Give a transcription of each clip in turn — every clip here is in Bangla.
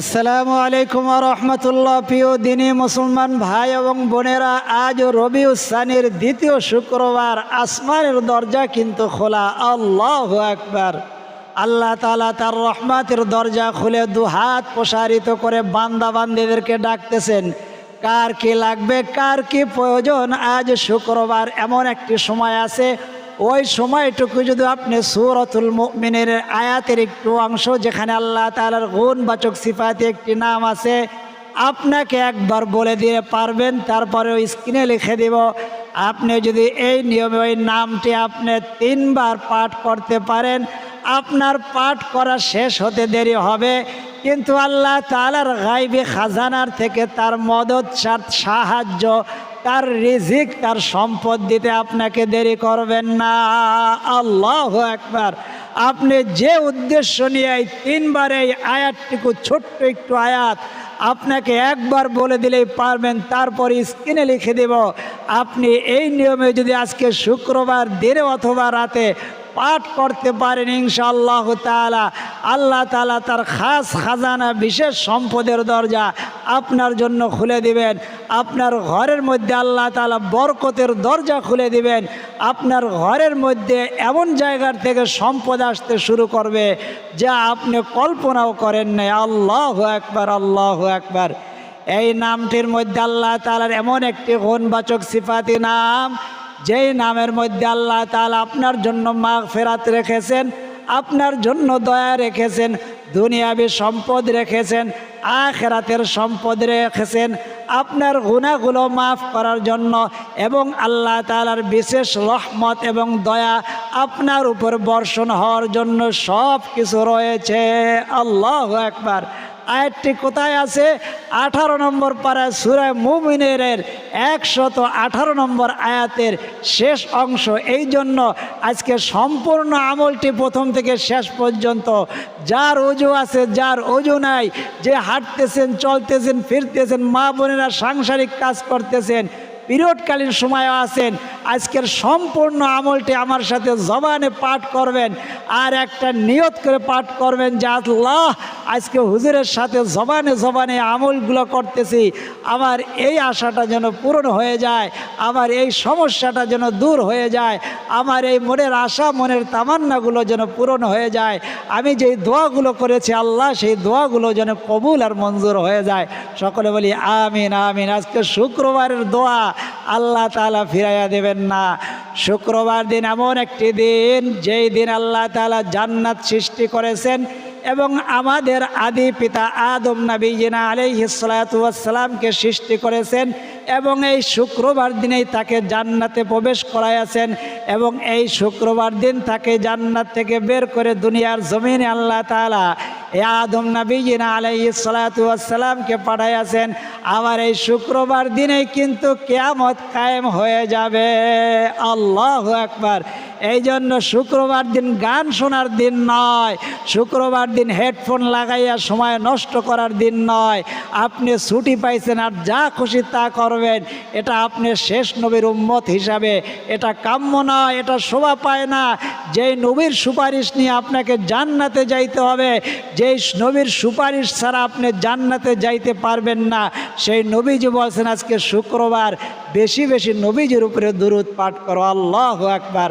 আসসালামু আলাইকুম রহমতুল্লাহ। প্রিয় দিনী মুসলমান ভাই এবং বোনেরা, আজ রবি উসানির দ্বিতীয় শুক্রবার আসমানের দরজা কিন্তু খোলা। আল্লাহ একবার আল্লাহ তালা তার রহমাতের দরজা খুলে দু হাত প্রসারিত করে বান্দা বান্দিদেরকে ডাকতেছেন, কার কি লাগবে, কার কি প্রয়োজন? আজ শুক্রবার এমন একটি সময় আছে ওই সময়টুকু যদি আপনি সুরতুল মুমিনের আয়াতের একটু অংশ যেখানে আল্লাহ তালার গুণবাচক সিফাতে একটি নাম আছে, আপনাকে একবার বলে দিয়ে পারবেন, তারপরে ওই স্ক্রিনে লিখে দিব, আপনি যদি এই নিয়মে ওই নামটি আপনি তিনবার পাঠ করতে পারেন, আপনার পাঠ করা শেষ হতে দেরি হবে, কিন্তু আল্লাহ তালার গাইবে খাজানার থেকে তার মদত সাহায্য তার রিজিক, তার সম্পদ দিতে আপনাকে দেরি করবেন না। আল্লাহ একবার আপনি যে উদ্দেশ্য নিয়ে এই তিনবার এই আয়াতটুকু, ছোট্ট একটু আয়াত আপনাকে একবার বলে দিলেই পারবেন, তারপর স্ক্রিনে লিখে দেব, আপনি এই নিয়মে যদি আজকে শুক্রবার দিনে অথবা রাতে পাঠ করতে পারেন ইনশাআল্লাহ তালা আল্লাহ তালা তার খাস খাজানা, বিশেষ সম্পদের দরজা আপনার জন্য খুলে দিবেন। আপনার ঘরের মধ্যে আল্লাহ তালা বরকতের দরজা খুলে দিবেন। আপনার ঘরের মধ্যে এমন জায়গার থেকে সম্পদ আসতে শুরু করবে যা আপনি কল্পনাও করেন নাই। আল্লাহ একবার আল্লাহ একবার এই নামটির মধ্যে আল্লাহ তালার এমন একটি গুণবাচক সিফাতি নাম যেই নামের মধ্যে আল্লাহ তাআলা আপনার জন্য মা ফেরাত রেখেছেন, আপনার জন্য দয়া রেখেছেন, দুনিয়াবি সম্পদ রেখেছেন, আখেরাতের সম্পদ রেখেছেন, আপনার গুণাগুলো মাফ করার জন্য এবং আল্লাহ তালার বিশেষ রহমত এবং দয়া আপনার উপর বর্ষণ হওয়ার জন্য সব কিছু রয়েছে। আল্লাহ একবার আয়াতটি কোথায় আছে? আঠারো নম্বর পাড়া সুরায় মুমিনের একশত আঠারো নম্বর আয়াতের শেষ অংশ। এই জন্য আজকে সম্পূর্ণ আমলটি প্রথম থেকে শেষ পর্যন্ত। যার অজু আছে, যার অজু নাই, যে হাঁটতেছেন, চলতেছেন, ফিরতেছেন, মা বোনেরা সাংসারিক কাজ করতেছেন পিরিয়ডকালীন সময়ও আছেন আজকের সম্পূর্ণ আমলটি আমার সাথে জবানে পাঠ করবেন আর একটা নিয়ত করে পাঠ করবেন যে, আল্লাহ, আজকে হুজুরের সাথে জবানে জবানে আমলগুলো করতেছি। আমার এই আশাটা যেন পূরণ হয়ে যায়, আমার এই সমস্যাটা যেন দূর হয়ে যায়, আমার এই মনের আশা, মনের তামান্নাগুলো যেন পূরণ হয়ে যায়। আমি যেই দোয়াগুলো করেছি, আল্লাহ, সেই দোয়াগুলো যেন কবুল আর মঞ্জুর হয়ে যায়। সকলে বলি, আমিন আমিন। আজকে শুক্রবারের দোয়া আল্লাহ তালা ফিরাইয়া দেবেন। না। শুক্রবার দিন এমন একটি দিন, যেই দিন আল্লাহ তালা জান্নাত সৃষ্টি করেছেন এবং আমাদের আদি পিতা আদম নবীজিনা আলাইহিসালাতামকে সৃষ্টি করেছেন। এবং এই শুক্রবার দিনেই তাকে জান্নাতে প্রবেশ করাইয়াছেন এবং এই শুক্রবার দিন তাকে জান্নাত থেকে বের করে দুনিয়ার জমিনে আল্লাহ তালা এ আদম নবীজিনা আলাইসালামকে পাঠাইয়াছেন। আবার এই শুক্রবার দিনেই কিন্তু কেয়ামত কায়েম হয়ে যাবে। আল্লাহ একবার এই জন্য শুক্রবার দিন গান শোনার দিন নয়, শুক্রবার দিন হেডফোন লাগাইয়া সময় নষ্ট করার দিন নয়। আপনি ছুটি পাইছেন আর যা খুশি তা করবেন। এটা আপনি শেষ নবীর উম্মত হিসাবে। এটা কাম্য না, এটা শোভা পায় না। যেই নবীর সুপারিশ নিয়ে আপনাকে জান্নাতে যাইতে হবে, যেই নবীর সুপারিশ ছাড়া আপনি জান্নাতে যাইতে পারবেন না। সেই নবীজি বলছেন, আজকে শুক্রবার, বেশি বেশি নবীজির উপরে দুরুদ পাঠ করো। আল্লাহ একবার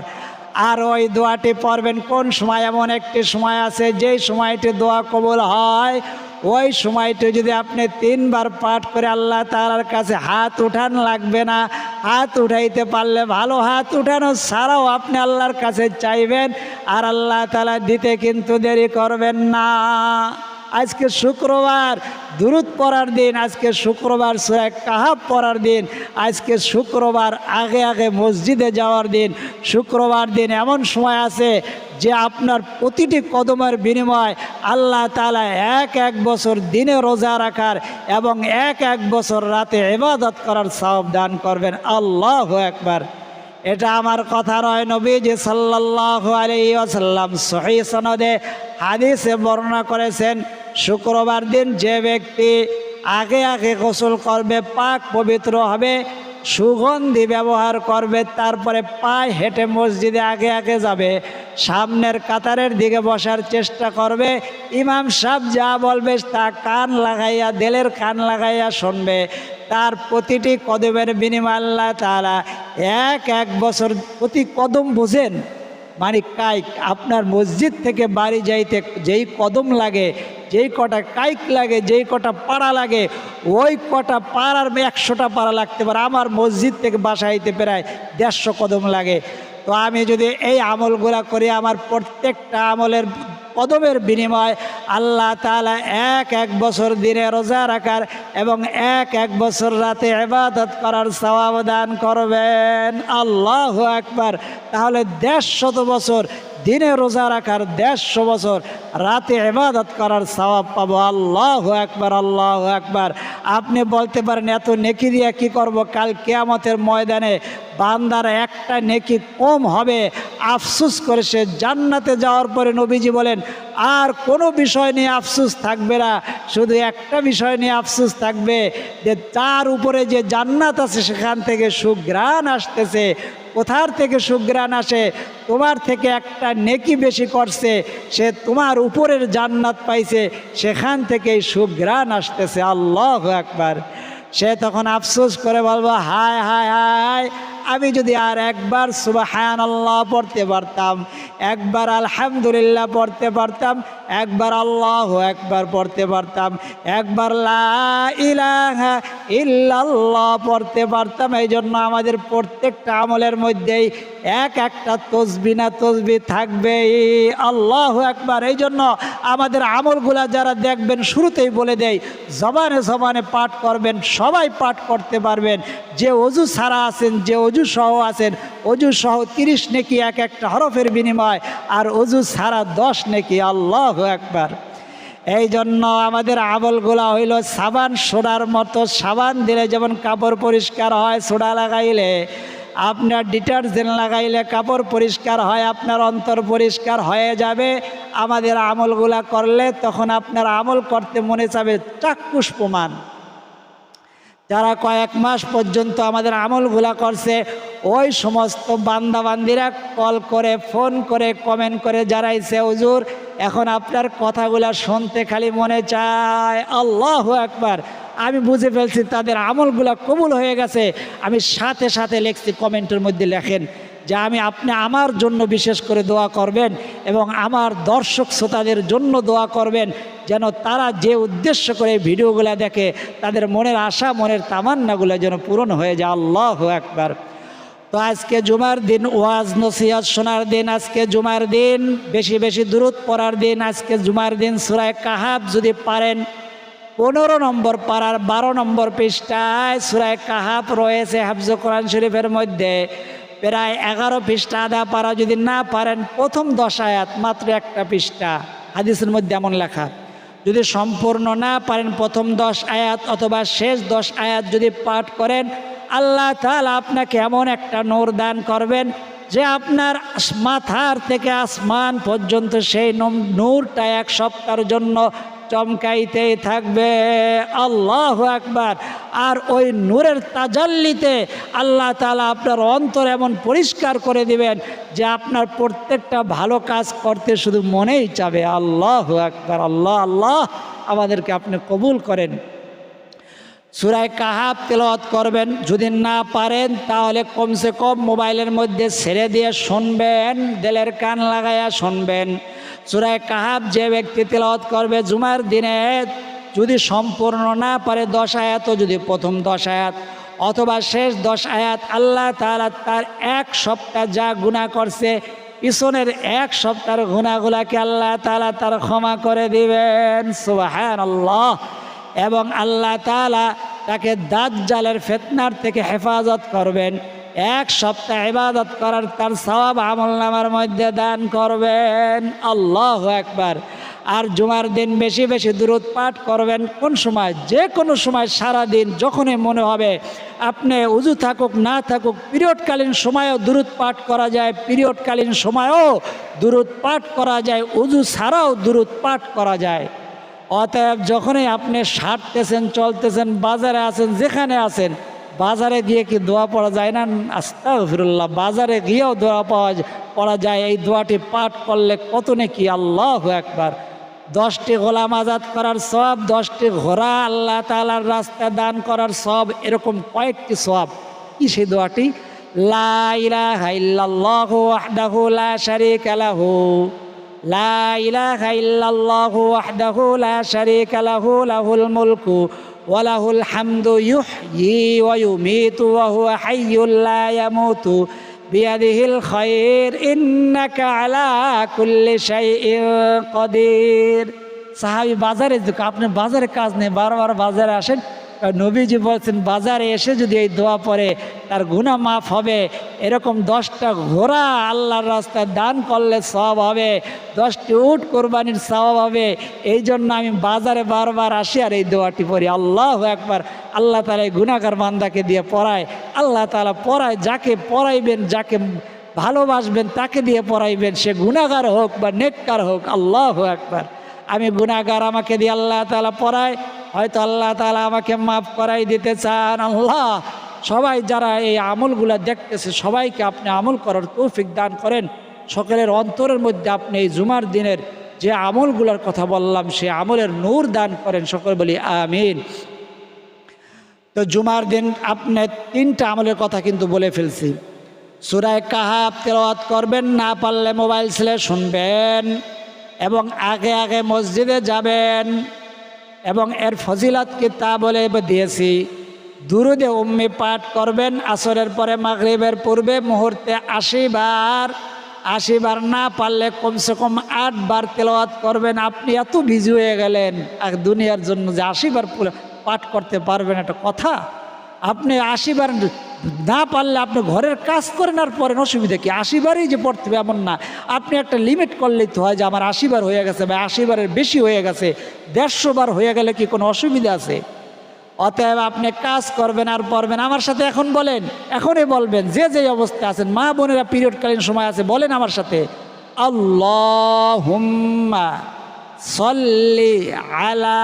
আর ওই দোয়াটি পড়বেন, কোন সময়? এমন একটি সময় আছে, যেই সময়টি দোয়া কবুল হয় ওই সময়টা যদি আপনি তিনবার পাঠ করে আল্লাহ তালার কাছে হাত উঠান, লাগবে না। হাত উঠাইতে পারলে ভালো, হাত উঠানো ছাড়াও আপনি আল্লাহর কাছে চাইবেন, আর আল্লাহ তালা দিতে কিন্তু দেরি করবেন না। আজকে শুক্রবার, দুরুদ পড়ার দিন, আজকে শুক্রবার সুরা কাহাব পড়ার দিন, আজকে শুক্রবার আগে আগে মসজিদে যাওয়ার দিন, শুক্রবার দিন এমন সময় আছে যে আপনার প্রতিটি কদমের বিনিময় আল্লাহ তালা এক এক বছর দিনে রোজা রাখার এবং এক এক বছর রাতে এবাদত করার সব দান করবেন। আল্লাহ একবার এটা আমার কথা নয় নবী যে সাল্লাহ আলাইসাল্লাম সহি সনদে হাদিসে বর্ণনা করেছেন, শুক্রবার দিন যে ব্যক্তি আগে আগে গোসল করবে, পাক পবিত্র হবে সুগন্ধি ব্যবহার করবে, তারপরে পায়ে হেঁটে মসজিদে আগে আগে যাবে, সামনের কাতারের দিকে বসার চেষ্টা করবে। ইমাম সাহেব যা বলবে তা কান লাগাইয়া, দেলের কান লাগাইয়া শুনবে। তার প্রতিটি কদমের বিনিময় তারা এক এক বছর প্রতি কদম বোঝেন। মানে কাইক আপনার মসজিদ থেকে বাড়ি যাইতে যেই কদম লাগে যেই কটা কাইক লাগে, যেই কটা পাড়া লাগে, ওই কটা পাড়ার একশোটা পাড়া লাগতে পারে। আমার মসজিদ থেকে বাসাইতে প্রায় দেড়শো কদম লাগে। তো আমি যদি এই আমলগুলা করি, আমার প্রত্যেকটা আমলের কদমের বিনিময় আল্লাহ তালা এক এক বছর দিনে রোজা রাখার এবং এক এক বছর রাতে এবাদত করার সওয়াব দান করবেন। আল্লাহ একবার তাহলে দেড়শত বছর দিনে রোজা রাখার দেড়শো বছর, রাতে এবাদত করার সওয়াব পাবো। আল্লাহ একবার আল্লাহ একবার আপনি বলতে পারেন, এত নেকি দিয়ে কী করব? কাল কেয়ামতের ময়দানে বান্দার একটা নেকি কম হবে। আফসুস করে সে জান্নাতে যাওয়ার পরে নবীজি বলেন, আর কোনো বিষয় নিয়ে আফসুস থাকবে না। শুধু একটা বিষয় নিয়ে আফসুস থাকবে যে, তার উপরে যে জান্নাত আছে, সেখান থেকে সুগ্রাণ আসতেছে। কোথার থেকে সুগ্রাণ আসে? তোমার থেকে একটা নেকি বেশি করছে, সে তোমার উপরের জান্নাত পাইছে, সেখান থেকেই সুগ্রাণ আসতেছে। আল্লাহ একবার সে তখন আফসোস করে বলব হায় হায় হায় আমি যদি আর একবার সুবাহান আল্লাহ পড়তে পারতাম, একবার আলহামদুলিল্লাহ পড়তে পারতাম, একবার আল্লাহ একবার পড়তে পারতাম, একবার ইল্লাল্লাহ পড়তে পারতাম এই জন্য আমাদের প্রত্যেকটা আমলের মধ্যেই এক একটা তসবি না তসবি থাকবে আল্লাহ একবার এই জন্য আমাদের আমলগুলা যারা দেখবেন, শুরুতেই বলে দেয় জবানে জবানে পাঠ করবেন, সবাই পাঠ করতে পারবেন, যে অজু ছাড়া আছেন, যে অজু সহ আছেন। অজু সহ তিরিশ নেকি এক একটা হরফের বিনিময়, আর অজু ছাড়া দশ নেকি, আল্লাহ একবার এই জন্য আমাদের আমলগুলা হইল সাবান সোডার মতো, সাবান দিলে যেমন কাপড় পরিষ্কার হয় সোডা লাগাইলে, আপনার ডিটারজেন্ট লাগাইলে কাপড় পরিষ্কার হয়, আপনার অন্তর পরিষ্কার হয়ে যাবে। আমাদের আমলগুলা করলে তখন আপনার আমল করতে মনে চাবে চাক্ষুষ প্রমাণ। যারা কয়েক মাস পর্যন্ত আমাদের আমলগুলা করছে, ওই সমস্ত বান্দাবান্দিরা কল করে, ফোন করে কমেন্ট করে জানাইছে, হুজুর, এখন আপনার কথাগুলা শুনতে খালি মনে চায়। আল্লাহ একবার আমি বুঝে ফেলছি তাদের আমলগুলা কবুল হয়ে গেছে। আমি সাথে সাথে লিখছি, কমেন্টের মধ্যে লেখেন যে, আমি আপনি আমার জন্য বিশেষ করে দোয়া করবেন এবং আমার দর্শক শ্রোতাদের জন্য দোয়া করবেন। যেন তারা যে উদ্দেশ্য করে ভিডিওগুলো দেখে, তাদের মনের আশা, মনের তামান্নাগুলো যেন পূরণ হয়ে যায়। আল্লাহ একবার তো আজকে জুমার দিন, ওয়াজ নসিহত শোনার দিন আজকে জুমার দিন, বেশি বেশি দূরত পড়ার দিন আজকে জুমার দিন। সুরায় কাহাব যদি পারেন, পনেরো নম্বর পাড়ার বারো নম্বর পৃষ্ঠায় সুরায় কাহাব রয়েছে হাফজ কোরআন শরীফের মধ্যে। প্রায় এগারো পৃষ্ঠা আদা পারা যদি না পারেন, প্রথম দশ আয়াত মাত্র একটা পৃষ্ঠা। হাদিসের মধ্যে এমন লেখা। যদি সম্পূর্ণ না পারেন প্রথম দশ আয়াত অথবা শেষ দশ আয়াত যদি পাঠ করেন, আল্লাহ তাহলে আপনাকে এমন একটা নূর দান করবেন যে আপনার মাথার থেকে আসমান পর্যন্ত সেই নূরটা এক সপ্তাহের জন্য চমকাইতেই থাকবে। আল্লাহ একবার আর ওই নূরের তাজাল্লিতে আল্লাহ তালা আপনার অন্তর এমন পরিষ্কার করে দিবেন যে আপনার প্রত্যেকটা ভালো কাজ করতে শুধু মনেই চাবে। আল্লাহ একবার আল্লাহ আল্লাহ, আমাদেরকে আপনি কবুল করেন। সুরায় কাহাব তেলাওয়াত করবেন। যদি না পারেন, তাহলে কমসে কম মোবাইলের মধ্যে ছেড়ে দিয়ে শুনবেন, দেলের কান লাগাইয়া শুনবেন। সুরায় কাহাব যে ব্যক্তি তেলাওয়াত করবে জুমার দিনে, যদি সম্পূর্ণ না পারে দশ আয়াত, যদি প্রথম দশ আয়াত অথবা শেষ দশ আয়াত, আল্লাহ তাআলা তার এক সপ্তাহ যা গুণা করছে, পিছনের এক সপ্তাহের গুণাগুলাকে আল্লাহ তালা তার ক্ষমা করে দিবেন। সুবাহান আল্লাহ এবং আল্লাহ তাআলা তাকে দাঁত জালের ফেতনার থেকে হেফাজত করবেন। এক সপ্তাহ ইবাদত করার তার সওয়াব আমল নামার মধ্যে দান করবেন। আল্লাহ একবার আর জুমার দিন বেশি বেশি দূরত পাঠ করবেন। কোন সময়? যে কোনো সময় সারা দিন যখনই মনে হবে আপনি উজু থাকুক, না থাকুক, পিরিয়ডকালীন সময়ও দূরত পাঠ করা যায়, পিরিয়ডকালীন সময়ও দূরত পাঠ করা যায়, উজু ছাড়াও দূরত পাঠ করা যায়। অতএব যখনই আপনি সারতেছেন, চলতেছেন, বাজারে আছেন, যেখানে আছেন বাজারে গিয়ে কি দোয়া পড়া যায় না? আস্তাগফিরুল্লাহ, বাজারে গিয়েও দোয়া পাওয়া পড়া যায়। এই দোয়াটি পাঠ করলে কত নাকি আল্লাহ একবার দশটি গোলাম আজাদ করার সব দশটি ঘোড়া আল্লাহ তালার রাস্তা দান করার সব এরকম কয়েকটি সব কি সেই দোয়াটি? লা ইলাহা ইল্লাল্লাহু ওয়াহদাহু লা শারীকা লাহু। লা ইলাহা ইল্লাল্লাহু ওয়াহদাহু লা শারীকা লাহু, লাহুল মুলকু। ওয়া লাহুল হামদু ইউহয়ি ওয়া ইউমীতু ওয়া হুয়া হাইয়্যুল লা ইয়ামুতু বিয়াদিহিল খায়র ইন্নাকা আলা কুল্লি শাইইন কাদির সাহাবী বাজারে আপনি বাজারে কাজ নেই বারবার বাজারে আসেন আর নবীজি বলছেন, বাজারে এসে যদি এই দোয়া পরে তার গুণা মাফ হবে। এরকম দশটা ঘোড়া আল্লাহর রাস্তায় দান করলে সব হবে, দশটি উট কোরবানির সব হবে। এই জন্য আমি বাজারে বারবার আসি আর এই দোয়াটি পড়ি। আল্লাহ একবার আল্লাহ তালা এই গুণাকার বান্দাকে দিয়ে পড়ায়। আল্লাহ তালা পড়ায়, যাকে পড়াইবেন, যাকে ভালোবাসবেন, তাকে দিয়ে পড়াইবেন। সে গুণাগার হোক বা নেককার হোক, আল্লাহ একবার আমি গুণাগার আমাকে দিয়ে আল্লাহ তালা পড়ায়। হয়তো আল্লাহ তালা আমাকে মাফ করাই দিতে চান। আল্লাহ, সবাই যারা এই আমলগুলো দেখতেছে, সবাইকে আপনি আমল করার তৌফিক দান করেন। সকলের অন্তরের মধ্যে আপনি এই জুমার দিনের যে আমলগুলোর কথা বললাম সে আমলের নূর দান করেন। সকলে বলি, আমিন। তো জুমার দিন আপনি তিনটা আমলের কথা কিন্তু বলে ফেলছি। সুরায় কাহাব তেলাওয়াত করবেন, না পারলে মোবাইল ছেলে শুনবেন এবং আগে আগে মসজিদে যাবেন। এবং এর ফজিলত তা বলে দিয়েছি। দুরুদে উম্মি পাঠ করবেন, আসরের পরে মাগরিবের পূর্বে মুহূর্তে আশি বার আশি বার না পারলে কমসে কম আটবার তেলাওয়াত করবেন। আপনি এত ভিজু হয়ে গেলেন এক দুনিয়ার জন্য যে আশি বার পাঠ করতে পারবেন, একটা কথা? আপনি আশিবার না পারলে আপনি ঘরের কাজ করেন আর পরেন অসুবিধা কি? আশিবারই যে পড়তে হবে এমন না। আপনি একটা লিমিট করলেই তো হয় যে আমার আশিবার হয়ে গেছে বা আশিবারের বেশি হয়ে গেছে। দেড়শো বার হয়ে গেলে কি কোনো অসুবিধা আছে? অতএব আপনি কাজ করবেন আর পড়বেন। আমার সাথে এখন বলেন, এখনই বলবেন, যে যে অবস্থা আছেন, মা বোনেরা পিরিয়ডকালীন সময় আছে, বলেন আমার সাথে আল্লাহ সল্লি আলা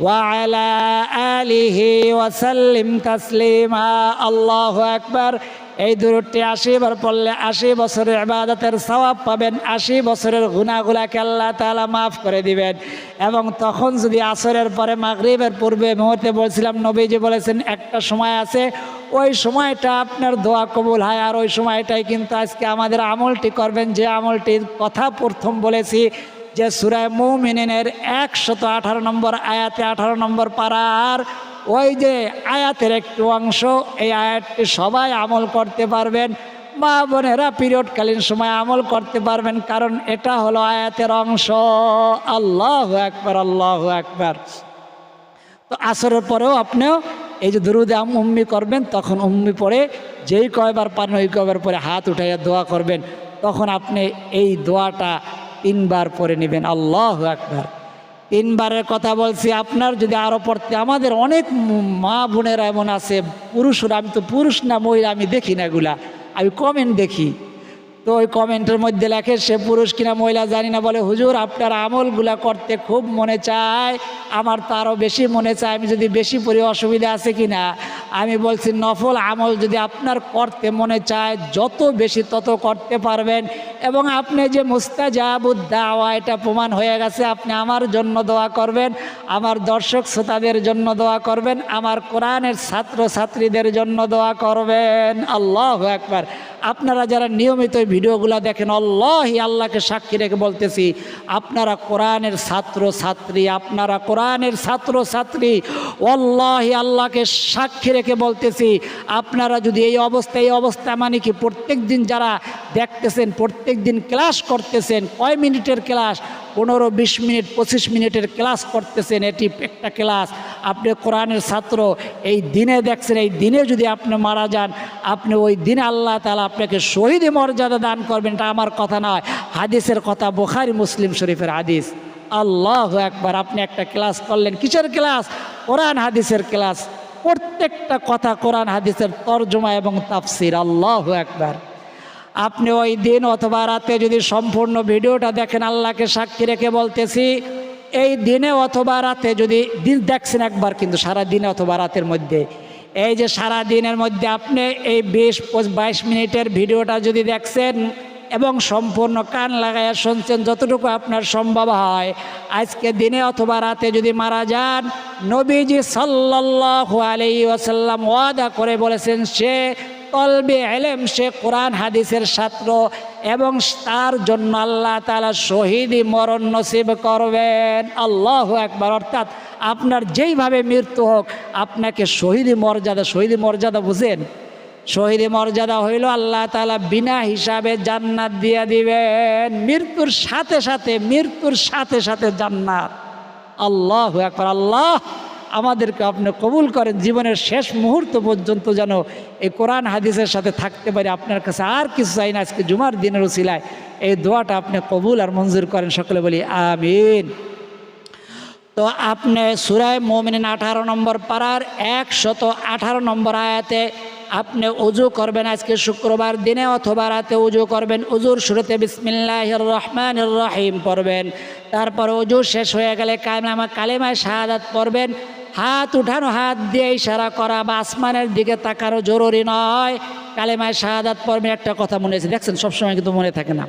وعلى آله وسلم تسليما الله أكبر এই দূরটি আশি বার পড়লে আশি বছরের ইবাদতের সওয়াব পাবেন আশি বছরের গুণাগুলাকে আল্লাহ তাআলা মাফ করে দিবেন এবং তখন যদি আসরের পরে মাগরিবের পূর্বে মুহূর্তে বলছিলাম নবীজি বলেছেন একটা সময় আছে ওই সময়টা আপনার দোয়া কবুল হয় আর ওই সময়টাই কিন্তু আজকে আমাদের আমলটি করবেন যে আমলটির কথা প্রথম বলেছি যে সুরায় মৌমিনের একশত আঠারো নম্বর আয়াতে আঠারো নম্বর পাড়ার ওই যে আয়াতের একটি অংশ, এই আয়াতটি সবাই আমল করতে পারবেন। মা বোনেরা পিরিয়ডকালীন সময় আমল করতে পারবেন, কারণ এটা হলো আয়াতের অংশ। আল্লাহ একবার আল্লাহ একবার তো আসরের পরেও আপনিও এই যে দুরুদে উম্মি করবেন, তখন উম্মি পরে যেই কয়বার পারেন, ওই কয়বার পরে হাত উঠাইয়া দোয়া করবেন। তখন আপনি এই দোয়াটা তিনবার পরে নেবেন, আল্লাহ একবার তিনবারের কথা বলছি, আপনার যদি আরও পড়তে, আমাদের অনেক মা বোনেরা এমন আছে, পুরুষরা, আমি তো পুরুষ না, মহিলা, আমি দেখি না এগুলা। আমি কমেন্ট দেখি। তো ওই কমেন্টের মধ্যে লেখে, সে পুরুষ কিনা মহিলা জানি না। বলে, হুজুর, আপনার আমলগুলা করতে খুব মনে চায়। আমার তারও বেশি মনে চায়, আমি যদি বেশি পড়ি অসুবিধা আছে কি না আমি বলছি, নফল আমল যদি আপনার করতে মনে চায়, যত বেশি তত করতে পারবেন। এবং আপনি যে মুস্তাজাবুদ্দাওয়া, এটা প্রমাণ হয়ে গেছে, আপনি আমার জন্য দোয়া করবেন, আমার দর্শক শ্রোতাদের জন্য দোয়া করবেন, আমার কোরআনের ছাত্র ছাত্রীদের জন্য দোয়া করবেন। আল্লাহ একবার আপনারা যারা নিয়মিত ভিডিওগুলো দেখেন, আল্লাহি আল্লাহকে সাক্ষী রেখে বলতেছি, আপনারা কোরআনের ছাত্র, ছাত্রী, আপনারা কোরআনের ছাত্র, ছাত্রী অল্লাহি আল্লাহকে সাক্ষী রেখে বলতেছি, আপনারা যদি এই অবস্থা এই অবস্থা মানে কি প্রত্যেক দিন যারা দেখতেছেন প্রত্যেক দিন ক্লাস করতেছেন, কয় মিনিটের ক্লাস পনেরো, বিশ মিনিট, পঁচিশ মিনিটের ক্লাস করতেছেন, এটি একটা ক্লাস। আপনি কোরআনের ছাত্র, এই দিনে দেখছেন, এই দিনে যদি আপনি মারা যান, আপনি ওই দিনে আল্লাহ তালা আপনাকে শহীদ মর্যাদা দান করবেন, এটা আমার কথা নয়। হাদিসের কথা বোখারি, মুসলিম শরীফের হাদিস। আল্লাহ একবার আপনি একটা ক্লাস করলেন। কিসের ক্লাস? কোরআন হাদিসের ক্লাস। প্রত্যেকটা কথা কোরআন হাদিসের তর্জমা এবং তাফসির। আল্লাহ একবার আপনি ওই দিন অথবা রাতে যদি সম্পূর্ণ ভিডিওটা দেখেন, আল্লাহকে সাক্ষী রেখে বলতেছি, এই দিনে অথবা রাতে যদি দিন দেখছেন একবার, কিন্তু সারা দিনে অথবা রাতের মধ্যে, এই যে সারা দিনের মধ্যে আপনি এই বিশ বাইশ মিনিটের ভিডিওটা যদি দেখছেন এবং সম্পূর্ণ কান লাগাইয়া শুনছেন, যতটুকু আপনার সম্ভব হয়, আজকে দিনে অথবা রাতে যদি মারা যান, নবীজি সাল্লাহ আলাই ওয়াসাল্লাম ওয়াদা করে বলেছেন, সে তলবে এলেম সে কোরআন হাদিসের ছাত্র এবং তার জন্য আল্লাহ তালা শহীদি মরণ নসিব করবেন। আল্লাহ একবার অর্থাৎ আপনার যেইভাবে মৃত্যু হোক, আপনাকে শহীদি মর্যাদা শহীদি মর্যাদা বুঝেন? শহীদ মর্যাদা হইল আল্লাহ তালা বিনা হিসাবে জান্নাত দিয়ে দিবেন। মৃত্যুর সাথে সাথে, মৃত্যুর সাথে সাথে জান্নাত। আল্লাহ একবার আল্লাহ আমাদেরকে আপনি কবুল করেন, জীবনের শেষ মুহূর্ত পর্যন্ত যেন এই কোরআন হাদিসের সাথে থাকতে পারি। আপনার কাছে আর কিছু চাই না, আজকে জুমার দিনের উসিলায় এই দোয়াটা আপনি কবুল আর মঞ্জুর করেন, সকলে বলি আমিন। তো আপনি সুরায় মোমিন আঠারো নম্বর পাড়ার একশত আঠারো নম্বর আয়াতে আপনি উজু করবেন আজকে শুক্রবার দিনে অথবা রাতে উজু করবেন। উজুর শুরুতে বিসমিল্লাহ রহমান রহিম পড়বেন। তারপর উজু শেষ হয়ে গেলে কালেমা কালেমায় শাহাদাত পড়বেন। হাত উঠানো, হাত দিয়ে ইশারা করা বা আসমানের দিকে তাকানো জরুরি নয়। কালেমায় শাহাদাত পড়বেন একটা কথা মনে আছে। দেখছেন, সবসময় কিন্তু মনে থাকে না।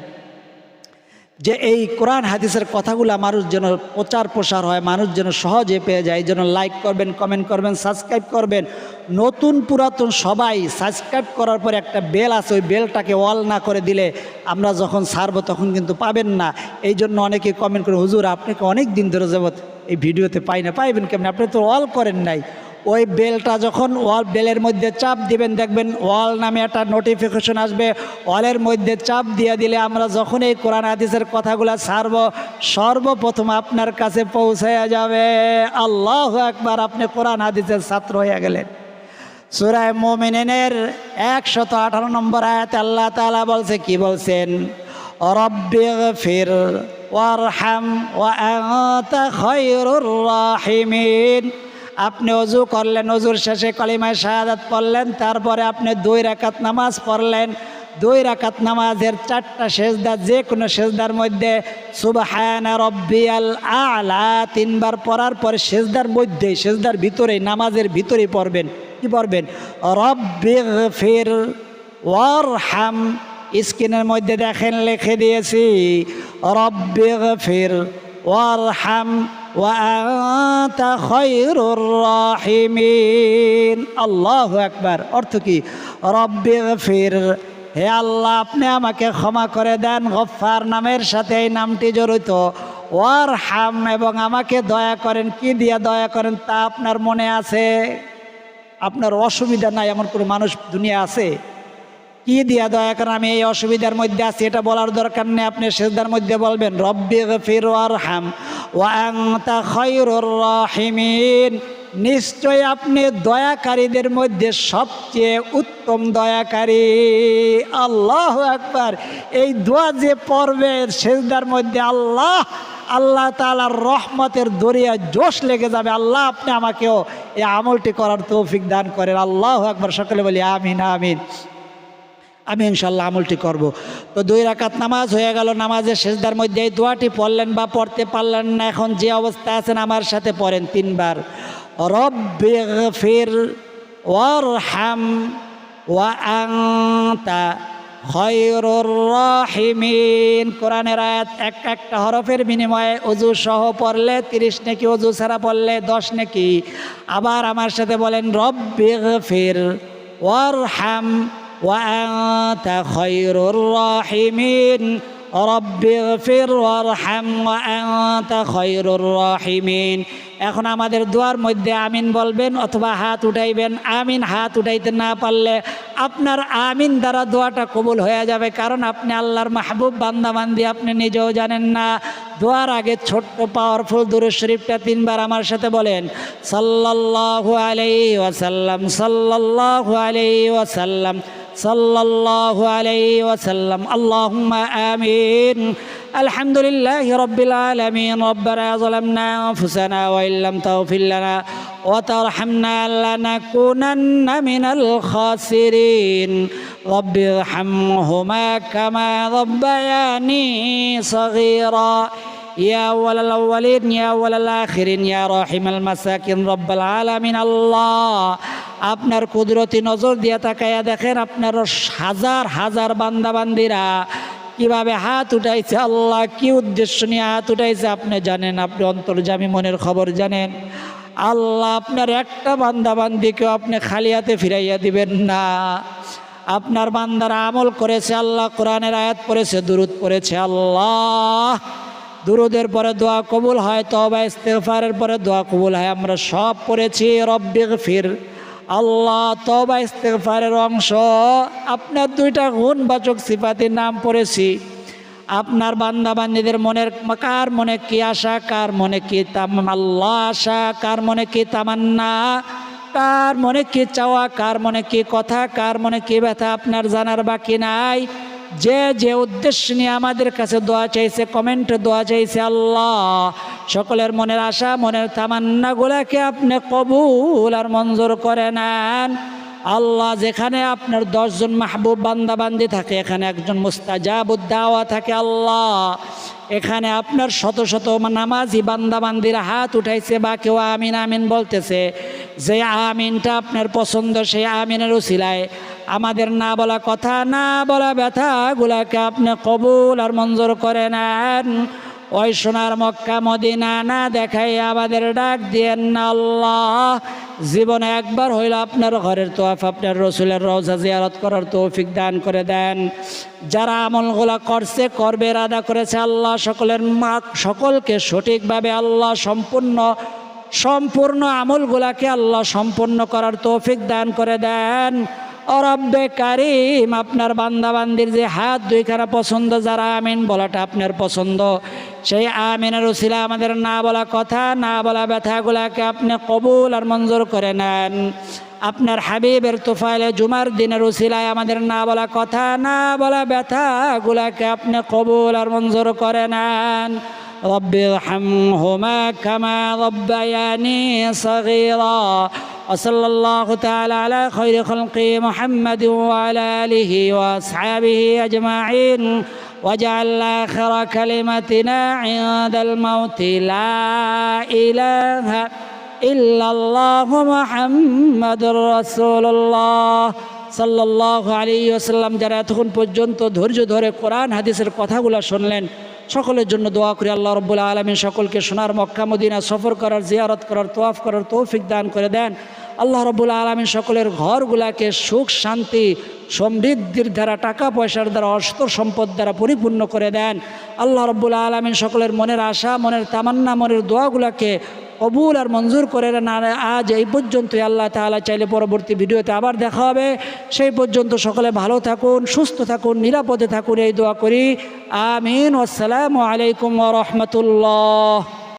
যে এই কোরআন, হাদিসের কথাগুলো মানুষ যেন প্রচার প্রসার হয়, মানুষ যেন সহজে পেয়ে যায় জন্য লাইক করবেন কমেন্ট করবেন সাবস্ক্রাইব করবেন। নতুন পুরাতন সবাই সাবস্ক্রাইব করার পরে একটা বেল আছে, ওই বেলটাকে অল না করে দিলে আমরা যখন ছাড়বো তখন কিন্তু পাবেন না। এই জন্য অনেকে কমেন্ট করে, হুজুর, আপনাকে অনেক দিন ধরে যাবত এই ভিডিওতে পাই না, পাইবেন কেমন? আপনি তো অল করেন নাই। ওই বেলটা যখন ওয়াল বেলের মধ্যে চাপ দিবেন, দেখবেন ওয়াল নামে একটা নোটিফিকেশন আসবে। ওয়ালের মধ্যে চাপ দিয়ে দিলে আমরা যখন এই কোরআন হাদিসের কথাগুলো ছাড়ব, সর্বপ্রথম আপনার কাছে পৌঁছে যাবে। আল্লাহ একবার আপনি কোরআন হাদিসের ছাত্র হয়ে গেলেন। সুরায় মোমিনের একশত আঠারো নম্বর আয়াতে আল্লাহ তালা বলছে, কি বলছেন? রব্বিগফির ওয়ারহাম ওয়া খায়রুর রাহিমিন। আপনি অজু করলেন অজুর শেষে কলিমায় শাহাদাত পড়লেন, তারপরে আপনি দুই রাকাত নামাজ পড়লেন। দুই রাকাত নামাজের চারটা সেজদা যে কোনো সেজদার মধ্যে, সুবহানা রব্বিয়াল আলা, তিনবার পড়ার পরে সেজদার মধ্যেই, সেজদার ভিতরেই, নামাজের ভিতরে পড়বেন। কি পড়বেন? রব্বিগফির, ওয়ারহাম স্ক্রিনের মধ্যে দেখেন লিখে দিয়েছি রব্বিগফির ওয়ারহাম وأنت خير الراحمين আল্লাহ একবার অর্থ কি রব্বি ফির হে আল্লাহ আপনি আমাকে ক্ষমা করে দেন গফার নামের সাথে এই নামটি জড়িত ওয়ার হাম এবং আমাকে দয়া করেন কি দিয়া দয়া করেন তা আপনার মনে আছে আপনার অসুবিধা নাই এমন কোনো মানুষ দুনিয়া আছে কি দিয়া দয়া করেন আমি এই অসুবিধার মধ্যে আছি, এটা বলার দরকার নেই, আপনি সেজদার মধ্যে বলবেন, রব্বি ফির হাম ওয়াংতা নিশ্চয় আপনি দয়াকারীদের মধ্যে সবচেয়ে উত্তম দয়াকারী। আল্লাহ একবার এই দোয়া যে পড়বে সেজদার মধ্যে আল্লাহ আল্লাহ তালার রহমতের দরিয়া জোশ লেগে যাবে। আল্লাহ আপনি আমাকেও এই আমলটি করার তৌফিক দান করেন। আল্লাহ একবার সকলে বলি, আমিন আমিন। আমি ইনশাল্লাহ আমলটি করব। তো দুই রাকাত নামাজ হয়ে গেল, নামাজের শেষদার মধ্যে এই দোয়াটি পড়লেন বা পড়তে পারলেন না, এখন যে অবস্থা আছেন আমার সাথে পড়েন তিনবার। রব্বির ওয়ার হাম ওয়া আংতা কোরআনের আয়াত এক একটা হরফের বিনিময়ে অজু সহ পড়লে তিরিশ নাকি অজু ছাড়া পড়লে দশ নাকি। আবার আমার সাথে বলেন, রব্বি ফির ওয়ার হাম وأنت خير الراحمين رب اغفر وارحم وأنت خير الراحمين এখন আমাদের দোয়ার মধ্যে আমিন বলবেন অথবা হাত উঠাইবেন আমিন হাত উঠাইতে না পারলে আপনার আমিন দ্বারা দোয়াটা কবুল হয়ে যাবে কারণ আপনি আল্লাহর মাহবুব বান্দাবান্দি আপনি নিজেও জানেন না দোয়ার আগে ছোট্ট পাওয়ারফুল দুরুদ শরীফটা তিনবার আমার সাথে বলেন সাল্লাল্লাহু আলাইহি ওয়াসাল্লাম সাল্লাল্লাহু আলাইহি ওয়াসাল্লাম صلى الله عليه وسلم. اللهم آمين. الحمد لله رب العالمين. ربنا ظلمنا أنفسنا وإن لم تغفر لنا وترحمنا لنكونن من الخاسرين. رب ارحمهما كما ربياني صغيرا. ইয়া আলামিন, আল্লাহ। আপনার কুদরতি নজর দিয়ে তাকাইয়া দেখেন আপনার হাজার হাজার বান্দাবান্দিরা কীভাবে হাত উঠাইছে আল্লাহ, কি উদ্দেশ্য নিয়ে হাত উঠাইছে আপনি জানেন, আপনি অন্তর্জামী মনের খবর জানেন। আল্লাহ আপনার একটা বান্দাবান্দিকেও আপনি খালি হাতে ফিরাইয়া দিবেন না। আপনার বান্দারা আমল করেছে আল্লাহ, কোরআনের আয়াত পড়েছে দুরুত পড়েছে আল্লাহ। দুরুদের পরে দোয়া কবুল হয় তবা ইস্তেফারের পরে দোয়া কবুল হয়। আমরা সব পড়েছি রব্বিক ফির আল্লাহ তবা ইস্তেফারের অংশ। আপনার দুইটা গুণবাচক সিফাতির নাম পড়েছি। আপনার বান্দা বান্দিদের মনের, কার মনে কি আশা, কার মনে কি তাম আল্লাহ আশা, কার মনে কি তামান্না? কার মনে কি চাওয়া, কার মনে কি কথা, কার মনে কি ব্যথা আপনার জানার বাকি নাই? যে যে উদ্দেশ্য নিয়ে আমাদের কাছে দোয়া চাইছে কমেন্টে দোয়া চাইছে, আল্লাহ, সকলের মনের আশা, মনের তামান্নাগুলাকে আপনি কবুল আর মঞ্জুর করে নেন। আল্লাহ, যেখানে আপনার দশজন মাহবুব বান্দাবান্দি থাকে, এখানে একজন মুস্তাজাবুদ্দাওয়া থাকে, আল্লাহ। এখানে আপনার শত শত নামাজি বান্দা বান্দিরা হাত উঠাইছে বা কেউ আমিন আমিন বলতেছে। যে আমিনটা আপনার পছন্দ, সেই আমিনের উসিলায় আমাদের না বলা কথা, না বলা ব্যথাগুলাকে আপনি কবুল আর মঞ্জুর করে নেন। ওই সোনার মক্কা মদিনা না দেখাই আমাদের ডাক দিয়েন না আল্লাহ। জীবনে একবার হইল আপনার ঘরের তোয়াফ, আপনার রসুলের রওজা জিয়ারত করার তৌফিক দান করে দেন। যারা আমলগুলা করছে, করবে আদা করেছে, আল্লাহ সকলের মা সকলকে সঠিকভাবে আল্লাহ সম্পূর্ণ সম্পূর্ণ আমলগুলাকে আল্লাহ সম্পূর্ণ করার তৌফিক দান করে দেন। অরব্বে কারিম আপনার বান্দাবান্দির যে হাত দুইখানা পছন্দ যারা আমিন বলাটা আপনার পছন্দ সেই আমিনের উসিলা আমাদের না বলা কথা না বলা ব্যথাগুলাকে আপনি কবুল আর মঞ্জুর করে নেন আপনার হাবিবের তোফাইলে জুমার দিনের উসিলায় আমাদের না বলা কথা না বলা ব্যথাগুলাকে আপনি কবুল আর মঞ্জুর করে নেন رب ارحمهما كما ربياني صغيرا وصلى الله تعالى على خير خلق محمد وعلى آله وأصحابه أجمعين واجعل آخر كلمتنا عند الموت لا إله إلا الله محمد رسول الله সাল্লাহ আলী আসাল্লাম যারা এতক্ষণ পর্যন্ত ধৈর্য ধরে কোরআন হাদিসের কথাগুলো শুনলেন সকলের জন্য দোয়া করি আল্লাহ রব্বুল্লা আলমী সকলকে সোনার মক্কা মদিনা সফর করার জিয়ারত করার তোয়াফ করার তৌফিক দান করে দেন আল্লাহ রব্বুল্লা আলমী সকলের ঘরগুলাকে সুখ, শান্তি, সমৃদ্ধির দ্বারা, টাকা পয়সার দ্বারা, অস্ত্র সম্পদ দ্বারা পরিপূর্ণ করে দেন। আল্লাহ রব্বুল্লা আলমী সকলের মনের আশা, মনের তামান্না, মনের দোয়াগুলাকে কবুল আর মঞ্জুর করে না আজ এই পর্যন্ত আল্লাহ তাআলা চাইলে পরবর্তী ভিডিওতে আবার দেখা হবে। সেই পর্যন্ত সকলে ভালো থাকুন, সুস্থ থাকুন, নিরাপদে থাকুন। এই দোয়া করি। আমিন। আসসালামু আলাইকুম রহমতুল্লাহ।